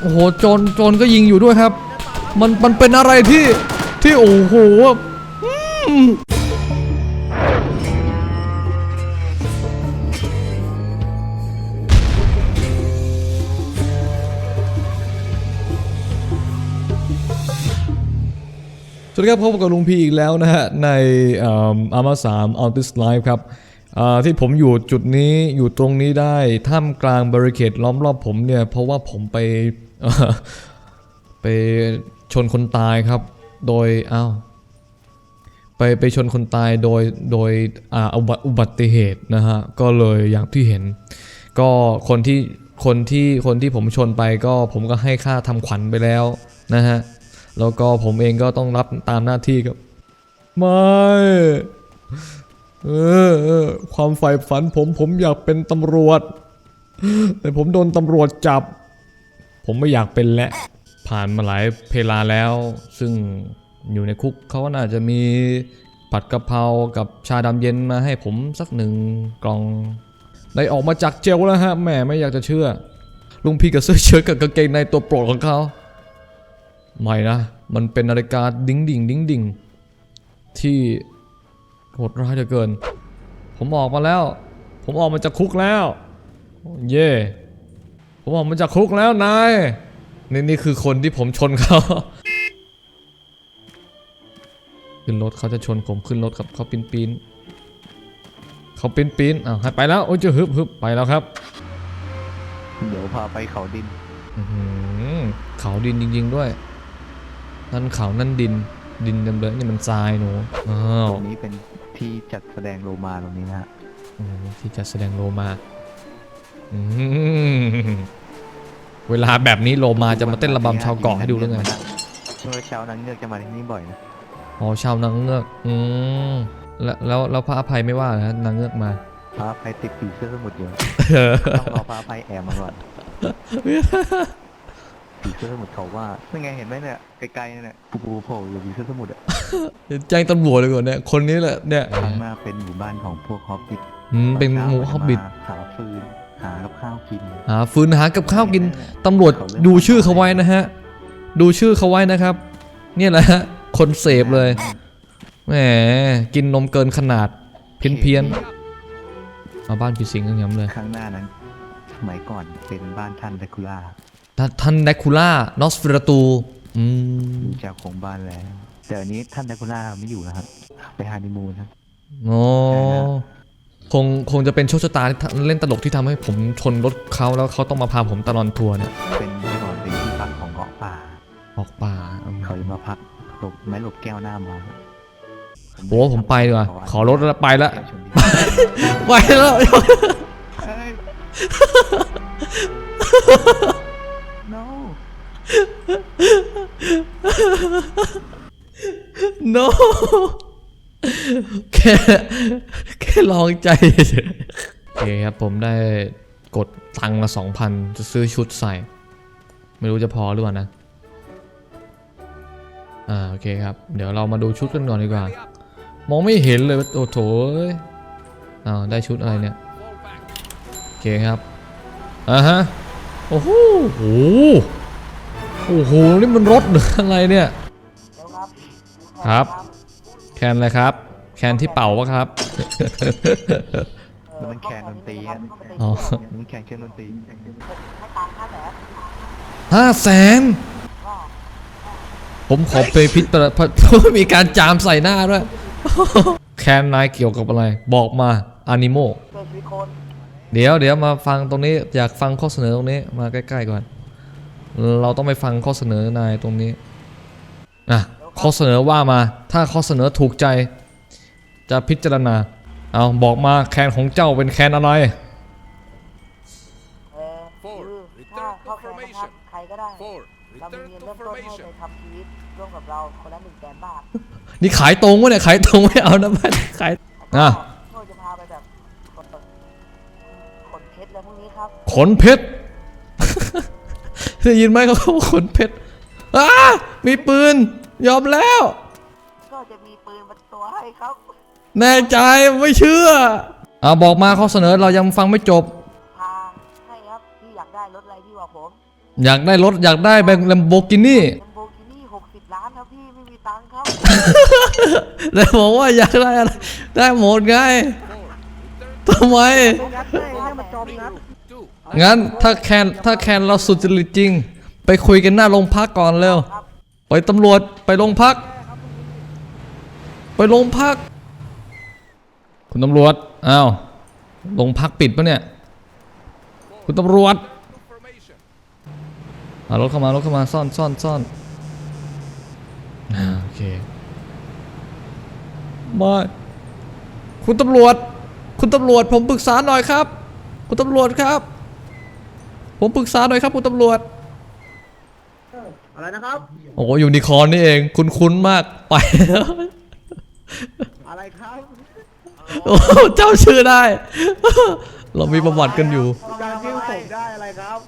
โอ้โหโจรโจรก็ยิงอยู่ด้วยครับ มันมันเป็นอะไรที่ที่โอ้โหสวัสดีครับพบกับลุงพีอีกแล้วนะฮะ ในอามาสามออติสไลฟ์ครับ ที่ผมอยู่จุดนี้อยู่ตรงนี้ได้ท่ามกลางบริเคดล้อมรอบผมเนี่ยเพราะว่าผมไปไปชนคนตายครับ โดยอ้าวไปไปชนคนตายโดยโดยอ่าอุบัติอุบัติเหตุนะฮะก็เลยอย่างที่เห็น ก็คนที่คนที่คนที่ผมชนไปก็ผมก็ให้ค่าทำขวัญไปแล้วนะฮะแล้วก็ผมเองก็ต้องรับตามหน้าที่ครับไม่ เออเออ ความใฝ่ฝันผมผมอยากเป็นตำรวจ แต่ผมโดนตำรวจจับ ผมไม่อยากเป็นและผ่านมาหลายเพลาแล้ว ซึ่งอยู่ในคุกเขาน่าจะมีผัดกะเพรากับชาดำเย็นมาให้ผมสักหนึ่งกล่อง ได้ออกมาจากเจลแล้วฮะแหมไม่อยากจะเชื่อ ลุงพี่กับเสื้อเชิ้ตกับกางเกงในตัวโปรดของเขาไม่นะ มันเป็นนาฬิกาดิ้งดิ่งดิ้งดิ่งที่ โหดร้ายเหลือเกิน ผมออกมาแล้ว ผมออกมาจากคุกแล้ว เย่ผมออกมาจากคุกแล้วนายนี่นี่คือคนที่ผมชนเขาขึ้นรถเขาจะชนผมขึ้นรถครับเขาปีนปีนเขาปีนปีนอ้าวให้ไปแล้วโอ้ยจะฮึบฮึบไปแล้วครับ เดี๋ยวพาไปเขาดินอื้อหือเขาดินจริง ๆ ด้วย นั่นเขานั่นดินดินเต็มเลยนี่มันทรายหนูอ้าตวรงนี้เป็น ที่จัดแสดงโลมาตรงนี้นะฮะอืมที่จะแสดงโลมาอืมเวลาแบบนี้โลมาจะมาเต้นระบำชาวเกาะให้ดูหรือไงเมื่อเช้านั้นเงือกจะมาที่นี่บ่อยนะอ๋อชาวนางเงือกอืมแล้วแล้วแล้วพระอภัยไม่ว่าเหรอฮะนางเงือกมา พระอภัยติดผีเสื้อสมุทรอยู่ ต้องรอพระอภัยแอบมาก่อน ผีเสื้อสมุทรเขาว่านี่ไงเห็นไหมเนี่ยไกลๆเนี่ยปูปูโผล่อยู่ผีเสื้อสมุทรอะแจ้งตำรวจเลยก่อนเนี่ยคนนี้แหละเนี่ยข้างหน้าเป็นหมู่บ้านของพวกฮอบบิทอืมเป็นหมูฮอบบิทหาฟืนหากับข้าวกินหาฟืนหากับข้าวกินตำรวจดูชื่อเขาไว้นะฮะ ดูชื่อเขาไว้นะครับ เนี่ยแหละฮะคนเสพเลยแหมกินนมเกินขนาด เพี้ยนเพี้ยนๆเอาบ้านผีสิงกันย้ำเลย ข้างหน้านั้นสมัยก่อนเป็นบ้านท่านแดคูล่า ท่านท่านแดคูล่านอสเฟรตูอืมจากของบ้านแล้วแต่อันนี้ท่านแดคูล่าไม่อยู่นะครับไปฮานิมูนครับโอ้คงคงจะเป็นโชคชะตาที่ทำเล่นตลกที่ทำให้ผมชนรถเขาแล้วเขาต้องมาพาผมตลอดทัวร์เนี่ยเป็นเมื่อก่อนเป็นที่พักของเงาะป่าออกป่าอืมเขาจะมาพักหลบไม้หลบแก้วหน้ามาโอ้ผมไปดีกว่าขอรถแล้วไปละแก้วชนดีไปแล้ว no แค่แค่ลองใจเฉยๆโอเคครับผมได้กดตังค์มาสองพันจะซื้อชุดใส่ ไม่รู้จะพอหรือเปล่านะ อ่าโอเคครับ เดี๋ยวเรามาดูชุดกันก่อนดีกว่า มองไม่เห็นเลยโอ้โถอ้ยอ้าวได้ชุดอะไรเนี่ย โอเคครับ อ่าฮะ โอ้โห โอ้โหโอ้โห นี่มันรถหรืออะไรเนี่ย ครับ แคนอะไรครับ แคนที่เป่าวะครับแล้วมันแคนดนตรีอะอ๋อ มันแคนเครื่องดนตรีห้าแสนผมขอไปพิจารณามีการจามใส่หน้าด้วย แคนนายเกี่ยวกับอะไร บอกมาอนิโมเกิดมีคนเดี๋ยวเดี๋ยวมาฟังตรงนี้ อยากฟังข้อเสนอตรงนี้ มาใกล้ ๆ ก่อน เราต้องไปฟังข้อเสนอนายตรงนี้อะข้อเสนอว่ามา ถ้าข้อเสนอถูกใจ จะพิจารณา เอาบอกมาแคนของเจ้าเป็นแคนอะไร เออคือถ้าเข้าแข่งนะครับใครก็ได้ Four. เรามี Return เงิน to เริ่มต้นให้ formation. ไปทำชีวิตร่วมกับเราคนละหนึ่งแสนบาทนี่ขายตรงวะเนี่ยขายตรงไม่เอานะบ้านขายแล้วอะก็เราจะพาไปแบบขนขนเพชรอะไรพวกนี้ครับ ขนเพชร ได้ยินไหมเขาบอกขนเพชรอ้ามีปืน ยอมแล้ว ก็จะมีปืนมาตัวให้ครับแน่ใจไม่เชื่ออ่าบอกมาข้อเสนอเรายังฟังไม่จบพาให้ครับพี่อยากได้รถอะไรพี่บอกผมอยากได้รถอยากได้แบงลัมโบกินี่เป็นโบกินี่หกสิบล้านครับพี่ไม่มีตังค์ครับแล้วบอกว่าอยากได้อะไรได้หมดไงทำไมงัดเลยให้มันจมงัด งั้นถ้าแคนถ้าแคนเราสุจริตจริง ไปคุยกันหน้าโรงพักก่อนเร็ว ไปตำรวจไปโรงพัก ไปโรงพัก คุณตำรวจ อ้าวโรงพักปิดปะเนี่ย คุณตำรวจเอารถเข้ามารถเข้ามาซ่อนซ่อนซ่อนอโอเคมาคุณตำรวจ คุณตำรวจผมปรึกษาหน่อยครับ คุณตำรวจครับ ผมปรึกษาหน่อยครับคุณตำรวจ อะไรนะครับ โอ้ยูนิคอร์นนี่เองคุณคุ้นๆมากไปแล้วอะไรครับโอ้เจ้าชื่อได้ เรามีประวัติกันอยู่การชื่อผมได้อะไรครับ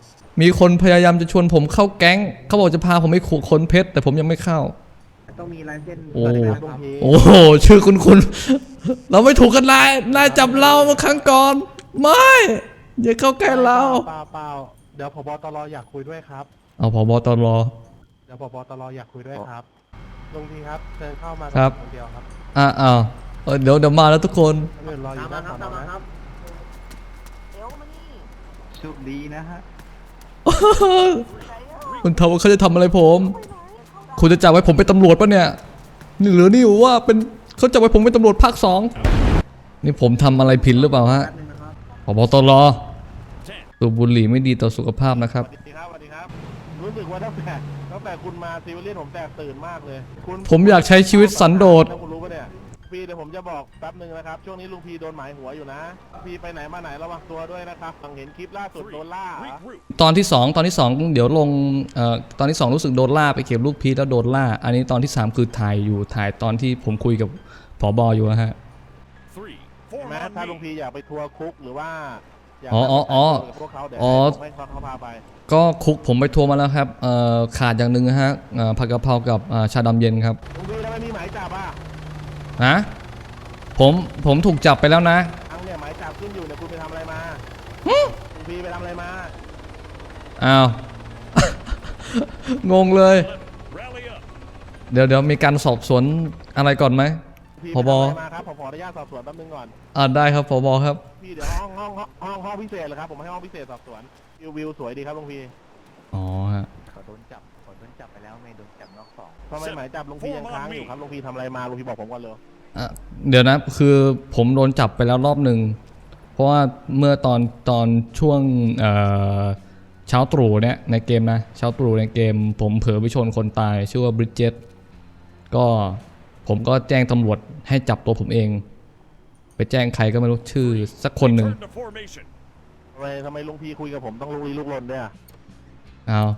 มีคนพยายามจะชวนผมเข้าแก๊ง เขาบอกจะพาผมไปขุดค้นเพชรแต่ผมยังไม่เข้า ต้องมีลายเส้นโอ้สวัสดีครับลุงพีโอ้โห ชื่อคุณคุณ เราไม่ถูกกันนาย นายจับเราเมื่อครั้งก่อน ไม่ อย่าเข้าใกล้เรา เปล่าเปล่า เดี๋ยวพบตรอยากคุยด้วยครับ เอาพบตร เดี๋ยวพบตรอยากคุยด้วยครับลุงพีครับเชิญเข้ามาครับ คนเดียวครับอ่าอ้าวเออเดี๋ยวเดี๋ยวมาแล้วทุกคน คนอื่นรออยู่ตามหมาน้าคสรับอนตามอมานะครับเดี๋ยวมานี่โชคดีนะฮะไหนอะคุณทำว่าเขาจะทำอะไรผม คุณจะจับไว้ผมเป็นตำรวจปะเนี่ยนี่หรือนี่ว่าเป็นเขาจับไว้ผมเป็นตำรวจภาคสองนี่ผมทำอะไรผิดหรือเปล่าฮะแป๊บนึงนะครับพบตร สูบบุหรี่ไม่ดีต่อสุขภาพนะครับ สวัสดีครับสวัสดีครับ รู้สึกว่าตั้งแต่ตั้งแต่คุณมาซีวิเลียนผมแตกตื่นมากเลยคุณผมอยากใช้ชีวิตสันโดษ แล้วคุณรู้ปะเนี่ยพี่เดี๋ยวผมจะบอกแป๊บหนึ่งนะครับ ช่วงนี้ลุงพีโดนหมายหัวอยู่นะ พี่ไปไหนมาไหนระวังตัวด้วยนะครับฟังเห็นคลิปล่าสุดโดนล่าเหรอตอนที่สองตอนที่สองเดี๋ยวลงเอ่อตอนที่สองรู้สึกโดนล่าไปเก็บลูกพีชแล้วโดนล่า อันนี้ตอนที่สามคือถ่ายอยู่ถ่ายตอนที่ผมคุยกับผอบออยู่นะฮะเห็นไหมถ้าลุงพีอยากไปทัวร์คุกหรือว่า อยากอ๋ออ๋ออ๋อไปกับพวกเขาเดี๋ยวอ๋อผมให้เขาเขาพาไปก็คุกผมไปทัวร์มาแล้วครับเอ่อขาดอย่างหนึ่งนะฮะเอ่อผักกะเพรากับอ่าชาดำเย็นครับลุงพีแล้วไม่มีหมายจับอะฮะผมผมถูกจับไปแล้วนะอังเนี่ยหมายจับขึ้นอยู่เนี่ยคุณไปทำอะไรมาลุงพีไปทำอะไรมาอ้าว งงเลย เดี๋ยวเดี๋ยวมีการสอบสวนอะไรก่อนไหม พี่ผบไปทำอะไรมาครับผมขออนุญาตสอบสวนแป๊บนึงก่อน อ่าได้ครับผบครับ พี่เดี๋ยวห้องห้องห้องห้องห้องพิเศษเลยครับ ผมให้ห้องพิเศษสอบสวน วิววิวสวยดีครับลุงพีอ๋อฮะขอโดนจับขอโดนจับไปแล้วไม่โดนจับนอกสองทำไมหมายจับลุงพียังค้างอยู่ครับลุงพีทำอะไรมาลุงพีบอกผมก่อนเลย อะเดี๋ยวนะคือผมโดนจับไปแล้วรอบหนึ่งเพราะว่าเมื่อตอนตอนช่วงเอ่อเช้าตรู่เนี่ยในเกมนะเช้าตรู่ในเกม ผมเผลอไปชนคนตายชื่อว่าบริดเจตก็ ผมก็แจ้งตำรวจให้จับตัวผมเอง ไปแจ้งใครก็ไม่รู้ชื่อสักคนหนึ่ง Turn to formation. ทำไมทำไมลุงพีคุยกับผมต้องลุกลี้ลุกลนด้วยอะอ้าว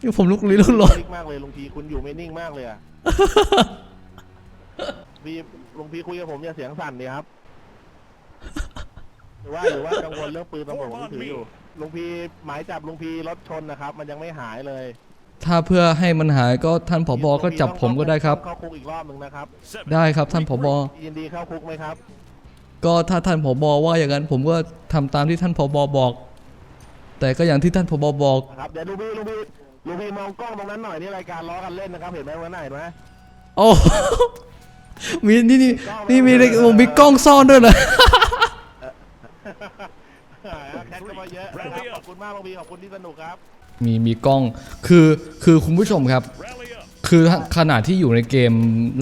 นี่ผมลุกลี้ลุกลนนิ่งมากเลยลุงพีคุณอยู่ไม่นิ่งมากเลยอะ พี่ลุงพีคุยกับผมอย่าเสียงสั่นดีครับหรือว่าหรือว่ากังวลเรื่องปืนตำรวจผมที่ถืออยู่ลุงพีหมายจับลุงพีรถชนนะครับ มันยังไม่หายเลย ถ้าเพื่อให้มันหายก็ท่านผบก็จับผมก็ได้ครับ เข้าคุกอีกรอบหนึ่งนะครับ Seven. ได้ครับท่านผบยินดีเข้าคุกไหมครับ ก็ถ้าท่านผบว่าอย่างนั้นผมก็ทำตามที่ท่านผบบอก แต่ก็อย่างที่ท่านผบบอกนะครับเดี๋ยวลุงพี่ลุงพี่ลุงพี่มองกล้องตรงนั้นหน่อยนี่รายการล้อกันเล่นนะครับเห็นไหมตรงนั้นนะเห็นไหมโอ้มีนี่นี่นี่มีในโอ้มีกล้องซ่อนด้วยเหรอแคทก็มาเยอะนะครับขอบคุณมากลุงพี่ขอบคุณที่สนุกครับ มีมีกล้อง คือคือคุณผู้ชมครับ Rally up. คือขณะที่อยู่ในเกม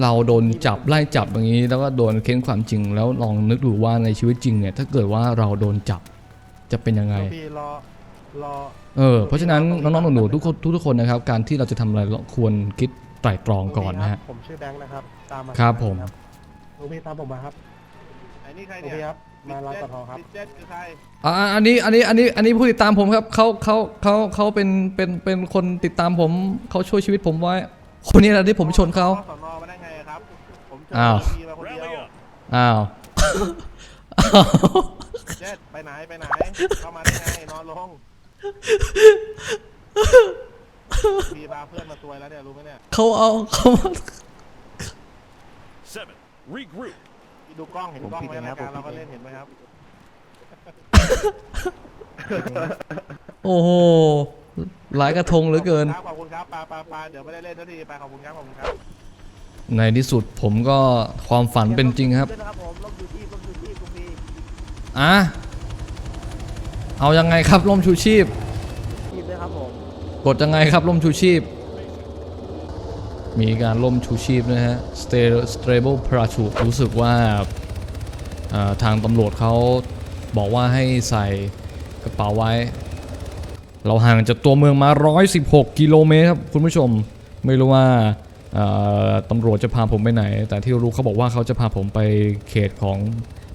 เราโดนจับไล่จับอย่างนี้ แล้วก็โดนเค้นความจริง แล้วลองนึกดูว่าในชีวิตจริงเนี่ยถ้าเกิดว่าเราโดนจับจะเป็นยังไงลุงพี่รอรอเออเพราะฉะนั้นน้องๆหนูๆทุกคนทุกๆคนนะครับ การที่เราจะทำอะไรเราควรคิดไตร่ตรองก่อนนะฮะ ผมชื่อแบงค์นะครับ ตามมาครับผมลุงพี่ตามผมมาครับไอ้นี่ใครเนี่ยลุงพี่ครับ มาร้านปะทองครับบิดเจ็ตคือใครอ่าอันนี้อันนี้อันนี้อันนี้ผู้ติดตามผมครับเขาเขาเขาเขาเป็นเป็นเป็นคนติดตามผมเขาช่วยชีวิตผมไว้ คนนี้แหละที่ผมชนเขาสอนอมาได้ไงครับ ผมเจออ้าวลุงพี่มาคนเดียว Rally up. อ้าว เจ็ดไปไหนไปไหนเข้ามาได้ไงนอนลงพี่พาเพื่อนมาซวยแล้วเนี่ยรู้ไหมเนี่ยเขาเอาเขามา Seven. Regroup. พี่ดูกล้องเห็นกล้องไหมรายการเราก็เล่นเห็นไหมครับโอ้โหหลายกระทงเหลือเกินขอบคุณครับปาปาปาเดี๋ยวไม่ได้เล่นทันทีไปขอบคุณครับขอบคุณครับ ในที่สุดผมก็ความฝันเป็นจริงครับด้วยนะครับผมลบยูทีลบยูทีคุณพีอะเอายังไงครับร่มชูชีพทีด้วยครับผมกดยังไงครับร่มชูชีพ มีการล่มชูชีพนะฮะ stable parachute รู้สึกว่าทางตำรวจเขาบอกว่าให้ใส่กระเป๋าไว้ เราห่างจากตัวเมืองมา 116 กิโลเมตรครับ คุณผู้ชมไม่รู้ว่าตำรวจจะพาผมไปไหน แต่ที่รู้เขาบอกว่าเขาจะพาผมไปเขตของ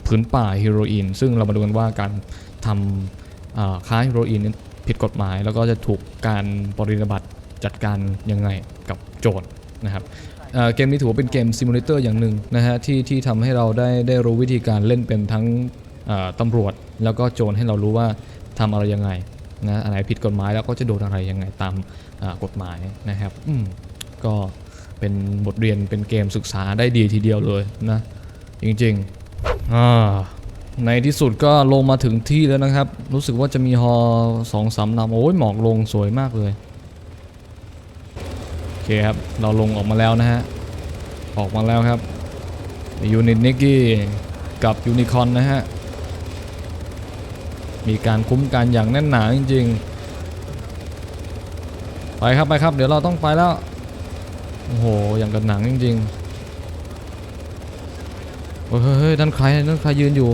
ผืนป่าเฮโรอีน ซึ่งเรามาดูกันว่าการทำค้าเฮโรอีนผิดกฎหมาย แล้วก็จะถูกการปรินิบัติจัดการยังไงกับโจร นะครับเเกมนี้ถือว่าเป็นเกมซิมูเลเตอร์อย่างหนึ่งนะฮะที่ที่ทำให้เราได้ได้รู้วิธีการเล่นเป็นทั้งตำรวจ แล้วก็โจรให้เรารู้ว่าทำอะไรยังไงนะอะไรผิดกฎหมายแล้วก็จะโดนอะไรยังไงตามกฎหมายนะครับอืมก็เป็นบทเรียนเป็นเกมศึกษาได้ดีทีเดียวเลยนะจริงๆอ่าในที่สุดก็ลงมาถึงที่แล้วนะครับ รู้สึกว่าจะมีฮอสองสามลำโอ้ยหมอกลงสวยมากเลย เคครับ เราลงออกมาแล้วนะฮะ ออกมาแล้วครับยูนิตนิกกี้กับยูนิคอนนะฮะ มีการคุ้มกันอย่างแน่นหนาจริง ๆ ไปครับไปครับ เดี๋ยวเราต้องไปแล้ว โอ้โห อย่างกับหนังจริง ๆ เฮ้ยนั่นใครนั่นใครยืนอยู่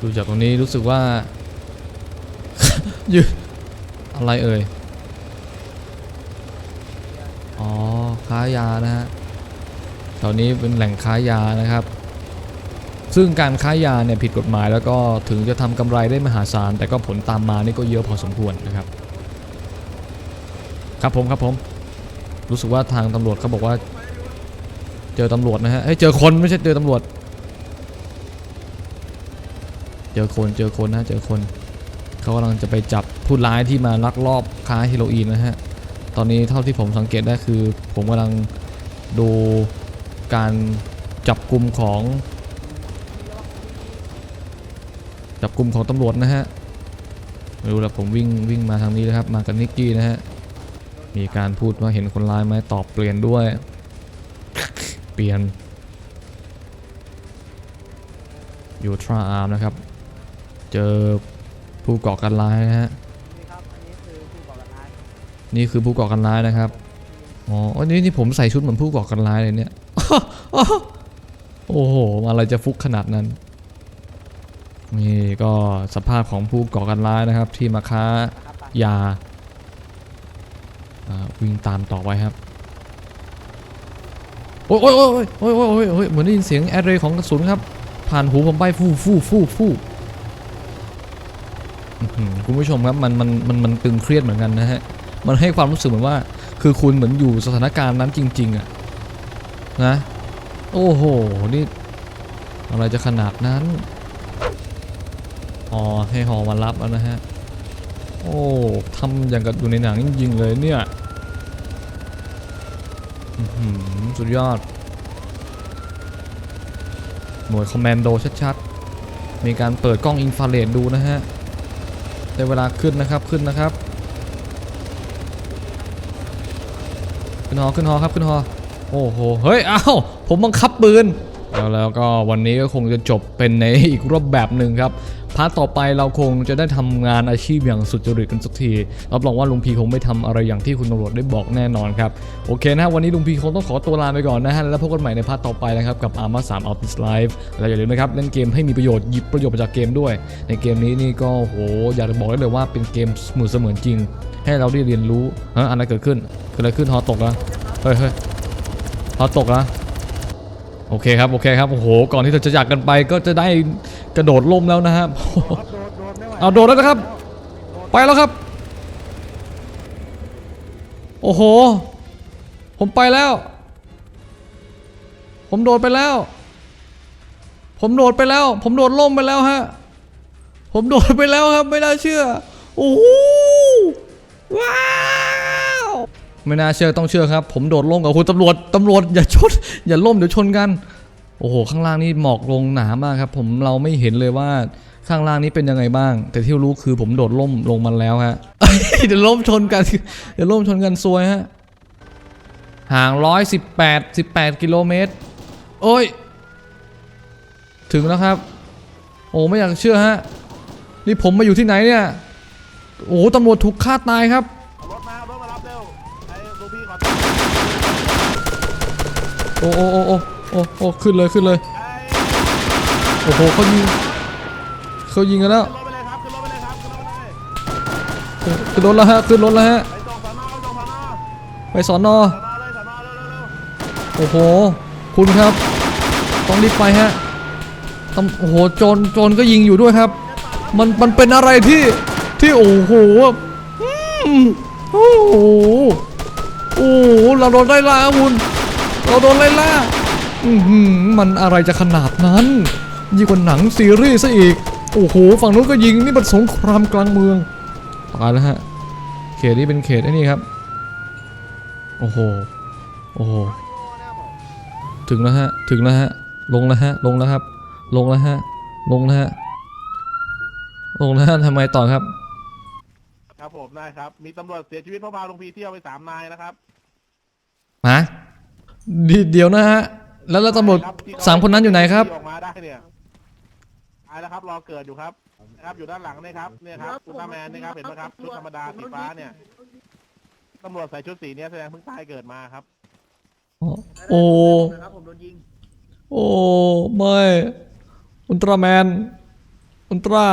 ดูจากตรงนี้รู้สึกว่ายืนอะไรเอ่ย อ๋อ ค้ายานะฮะแถวนี้เป็นแหล่งค้ายานะครับ ซึ่งการค้ายาเนี่ยผิดกฎหมายแล้วก็ถึงจะทำกำไรได้มหาศาล แต่ก็ผลตามมานี่ก็เยอะพอสมควรนะครับ ครับผมครับผม รู้สึกว่าทางตำรวจเขาบอกว่า เจอตำรวจนะฮะเอ้ยเจอคนไม่ใช่เจอตำรวจ เจอคนเจอคนนะเจอคนเขากำลังจะไปจับผู้ร้ายที่มาลักลอบค้าเฮโรอีนนะฮะ ตอนนี้เท่าที่ผมสังเกตได้คือ ผมกำลังดูการจับกลุ่มของ จับกลุ่มของตำรวจนะฮะไม่รู้ล้วผมวิ่งวิ่งมาทางนี้นะครับ มากับนิกกี้นะฮะ มีการพูดว่าเห็นคนร้ายไหมตอบเปลี่ยนด้วย เปลี่ยนยูทราอาร์มนะครับ เจอผู้ก่อการร้ายนะฮะ นี่ครับ อันนี้คือผู้ก่อการร้าย นี่คือผู้ก่อการร้ายนะครับ อ๋ออันนี้นี่ผมใส่ชุดเหมือนผู้ก่อการร้ายเลยเนี่ย โอ้โห อะไรจะฟุกขนาดนั้น นี่ก็สภาพของผู้ก่อการร้ายนะครับ ที่มาค้ายา วิ่งตามต่อไปครับ โอ้ยโอ้ยโอ้ยโอ้ยโอ้ยโอ้ยโอ้ยเหมือนได้ยินเสียงแอดเรย์ของกระสุนครับ ผ่านหูผมไปฟู่ฟู่ฟู่ฟู่คุณผู้ชมครับมันมันมันมันตึงเครียดเหมือนกันนะฮะ มันให้ความรู้สึกเหมือนว่า คือคุณเหมือนอยู่สถานการณ์นั้นจริง ๆอะนะ โอ้โห นี่ อะไรจะขนาดนั้น อ๋อ ให้หอมารับแล้วนะฮะ โอ้ทำอย่างกับอยู่ในหนังจริงๆเลยเนี่ยสุดยอด หน่วยคอมแมนโดชัดๆ มีการเปิดกล้องอินฟราเรดดูนะฮะ ได้เวลาขึ้นนะครับ ขึ้นนะครับ นหอขึ้นหอครับขึ้นหอโอ้โหเฮ้ยอ้าวผมบังคับปืนแล้วแล้วก็วันนี้ก็คงจะจบเป็นในอีกรูปแบบหนึ่งครับ พาร์ทต่อไปเราคงจะได้ทำงานอาชีพอย่างสุจริตกันสักทีรับรองว่าลุงพีคงไม่ทำอะไรอย่างที่คุณตำรวจได้บอกแน่นอนครับโอเคนะฮะวันนี้ลุงพีคงต้องขอตัวลาไปก่อนนะฮะแล้วพบกันใหม่ในพาร์ทต่อไปนะครับกับ Arma 3 Outlast Live และอย่าลืมนะครับเล่นเกมให้มีประโยชน์หยิบประโยชน์จากเกมด้วย ในเกมนี้นี่ก็โหอยากจะบอกได้เลยว่าเป็นเกมเหมือนเสมือนจริง ให้เราได้เรียนรู้ฮะอะไรเกิดขึ้นเกิดอะไรขึ้นฮอตกแล้วเฮ้ยเฮ้ยฮอตกแล้ว โอเคครับ โอเคครับ โอ้โห ก่อนที่เราจะจากกันไปก็จะได้กระโดดล่มแล้วนะครับเอาโดดแล้วนะครับ ไปแล้วครับ โอ้โห ผมไปแล้ว ผมโดดไปแล้ว ผมโดดไปแล้ว ผมโดดล่มไปแล้วฮะ ผมโดดไปแล้วครับ ไม่น่าเชื่อ โอ้โหว้า ไม่น่าเชื่อต้องเชื่อครับ ผมโดดล่มกับคุณตำรวจตำรวจอย่าชนอย่าล่มเดี๋ยวชนกัน โอ้โห ข้างล่างนี่หมอกลงหนามากครับ ผมเราไม่เห็นเลยว่าข้างล่างนี้เป็นยังไงบ้าง แต่ที่รู้คือผมโดดล่มลงมันแล้วฮะเดี๋ยวล่มชนกันเดี๋ยวล่มชนกันซวยฮะห่างร้อยสิบแปดสิบแปดกิโลเมตรโอ้ย ถึงแล้วครับ โอ้ไม่อยากเชื่อฮะ นี่ผมมาอยู่ที่ไหนเนี่ย โอ้ตำรวจถูกฆ่าตายครับ เอารถมาเอารถมารับเร็วไอ้ลูกพี่ขอ โอ้โอ้โอ้โอ้โอ้โอ้ขึ้นเลยขึ้นเลย โอ้โหเขายิงเขายิงกันแล้วขึ้นรถไปเลยครับขึ้นรถไปเลยครับขึ้นรถไปเลยขึ้นรถแล้วฮะขึ้นรถแล้วฮะไปส่งสอนอไปส่งสอนอไปสอนอสอนอเลยสอนอเร็วเร็วเร็วโอ้โห คุณครับ ต้องรีบไปฮะตำโอ้โหโจรโจรก็ยิงอยู่ด้วยครับ มันมันเป็นอะไรที่ที่โอ้โหอืมโอ้โหโอ้โหเราโดนไล่ล่าครับคุณเราโดนไล่ล่า มันอะไรจะขนาดนั้น ยิ่งกว่าหนังซีรีส์ซะอีก โอ้โห ฝั่งนู้นก็ยิง นี่มันสงครามกลางเมืองตายแล้วฮะ เขตนี้เป็นเขตไอ้นี่ครับ โอ้โห โอ้โห ถึงแล้วฮะ ถึงแล้วฮะ ลงแล้วฮะ ลงแล้วครับ ลงแล้วฮะ ลงแล้วฮะ ลงแล้วฮะทำไมต่อครับ ครับผมได้ครับ มีตำรวจเสียชีวิตเพราะพาลุงพีเที่ยวไปสามนายนะครับ ฮะดีเดี๋ยวนะฮะ แล้วแล้วตำรวจครับที่เขสามคนนั้นอยู่ไหนครับที่ออกมาได้เนี่ยตายแล้วครับรอเกิดอยู่ครับนะครับอยู่ด้านหลังเนี่ยครับเนี่ยครับอุลตร้าแมนเนี่ยครับเห็นไหมครับชุดธรรมดาสีฟ้าเนี่ยตำรวจใส่ชุดสีเนี้ยแสดงเพิ่งตายเกิดมาครับโอ้นะครับผมโดนยิงโอ้ไม่อุลตร้าแมนอุลตร้า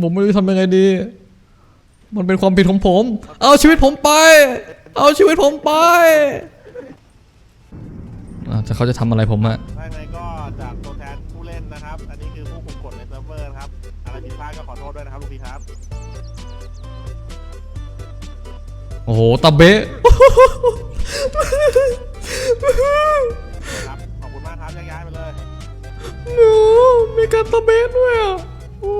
ผมไม่รู้ทำยังไงดี มันเป็นความผิดของผม เอาชีวิตผมไป เอาชีวิตผมไป อ่าจะเขาจะทำอะไรผมอะถ้าไงก็จากตัวแทนผู้เล่นนะครับ อันนี้คือผู้คุมกฎในเซิร์ฟเวอร์นะครับ อะไรผิดพลาดก็ขอโทษด้วยนะครับลุงพีครับ โอ้โหตะเบะ ครับ ขอบคุณมากครับแยกย้ายไปเลย หนูมีการตะเบะด้วยอะโอ้